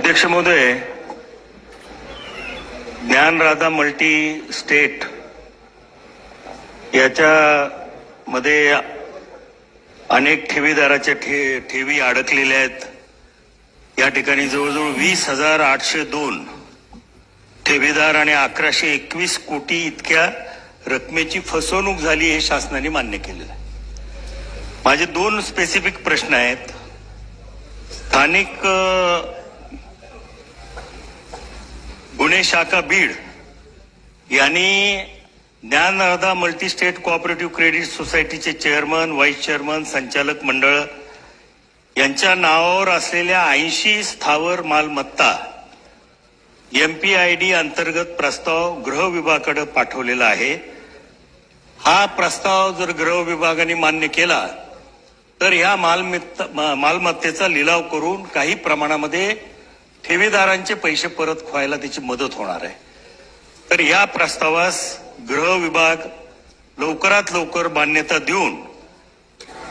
अध्यक्ष महोदय Dnyanradha multi state याच्यामध्ये अनेक ठेवीदाराच्या ठे ठेवी अडकलेल्या आहेत. या ठिकाणी जवळजवळ वीस हजार आठशे दोन ठेवीदार आणि अकराशे एकवीस कोटी इतक्या रकमेची फसवणूक झाली हे शासनाने मान्य केलेलं आहे. माझे दोन स्पेसिफिक प्रश्न आहेत. स्थानिक पुणे शाखा बीड यांनी Dnyanradha multi state cooperative credit सोसायटीचे चेअरमन व्हाईस चेअरमन संचालक मंडळ यांच्या नावावर असलेल्या ऐंशी स्थावर मालमत्ता एमपीआयडी अंतर्गत प्रस्ताव गृह विभागाकडे पाठवलेला आहे. हा प्रस्ताव जर गृह विभागाने मान्य केला तर ह्या मालमत्ता मालमत्तेचा लिलाव करून काही प्रमाणामध्ये ठेवीदारांचे पैसे परत व्हायला त्याची मदत होणार आहे. तर या प्रस्तावास गृह विभाग लवकरात लवकर मान्यता देऊन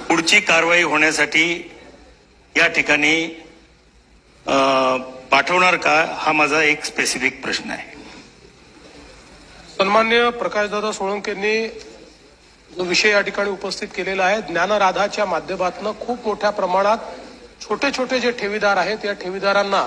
पुढची कारवाई होण्यासाठी या ठिकाणी पाठवणार का? हा माझा एक स्पेसिफिक प्रश्न आहे. सन्मान्य प्रकाशदादा सोळंकेंनी जो विषय या ठिकाणी उपस्थित केलेला आहे ज्ञानराधाच्या माध्यमातून खूप मोठ्या प्रमाणात छोटे छोटे जे ठेवीदार आहेत या ठेवीदारांना